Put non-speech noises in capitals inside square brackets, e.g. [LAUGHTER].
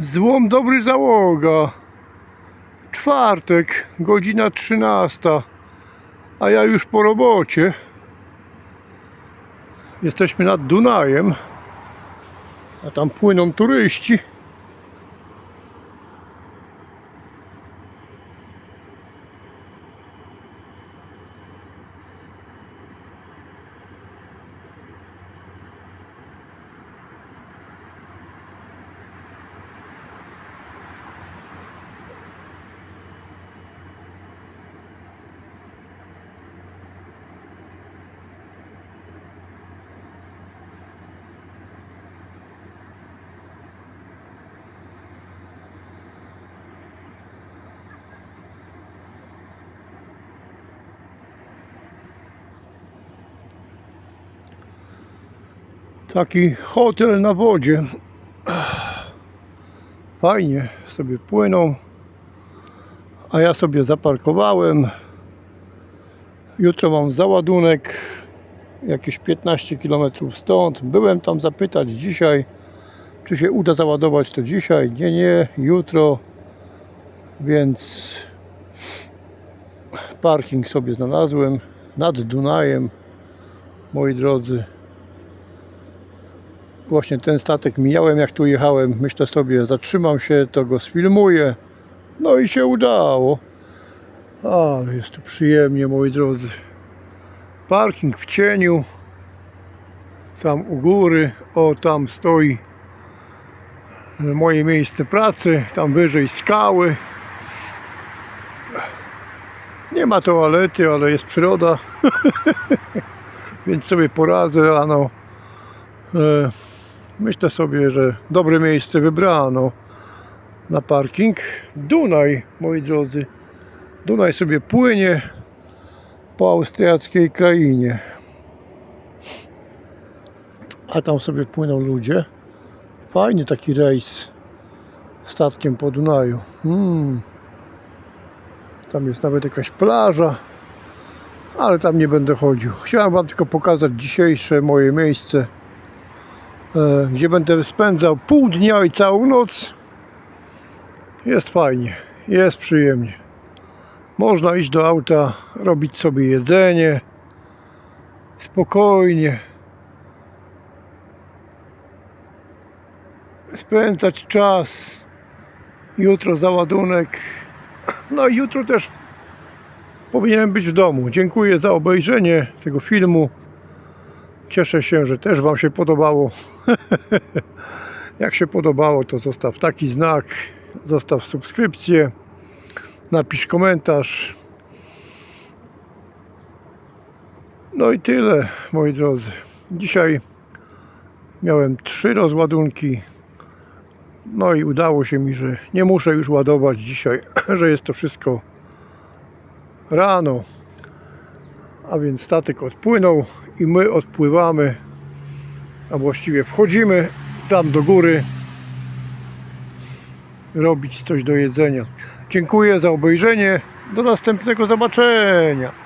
Złom dobry załoga. Czwartek, godzina 13. A ja już po robocie. Jesteśmy nad Dunajem. A tam płyną turyści. Taki hotel na wodzie. Fajnie sobie płyną. A ja sobie zaparkowałem. Jutro mam załadunek. Jakieś 15 km stąd. Byłem tam zapytać dzisiaj, czy się uda załadować to dzisiaj. Nie, nie, jutro. Więc parking sobie znalazłem nad Dunajem. Moi drodzy, właśnie ten statek mijałem jak tu jechałem. Myślę sobie, zatrzymam się, to go sfilmuję. No i się udało. Ale jest tu przyjemnie, moi drodzy. Parking w cieniu. Tam u góry. O, tam stoi moje miejsce pracy. Tam wyżej skały. Nie ma toalety, ale jest przyroda. [LAUGHS] Więc sobie poradzę rano. E, Myślę sobie, że dobre miejsce wybrano na parking. Dunaj, moi drodzy. Dunaj sobie płynie po austriackiej krainie. A tam sobie płyną ludzie. Fajny taki rejs statkiem po Dunaju. Mm. Tam jest nawet jakaś plaża, ale tam nie będę chodził. Chciałem Wam tylko pokazać dzisiejsze moje miejsce gdzie będę spędzał pół dnia i całą noc. Jest fajnie, jest przyjemnie. Można iść do auta, robić sobie jedzenie. Spokojnie. Spędzać czas. Jutro załadunek. No i jutro też powinienem być w domu. Dziękuję za obejrzenie tego filmu. Cieszę się, że też Wam się podobało. [LAUGHS] Jak się podobało, to zostaw taki znak, zostaw subskrypcję, napisz komentarz. No i tyle, moi drodzy. Dzisiaj miałem trzy rozładunki. No i udało się mi, że nie muszę już ładować dzisiaj, [CLEARS THROAT] że jest to wszystko rano. A więc statek odpłynął i my odpływamy, a właściwie wchodzimy tam do góry robić coś do jedzenia. Dziękuję za obejrzenie. Do następnego zobaczenia.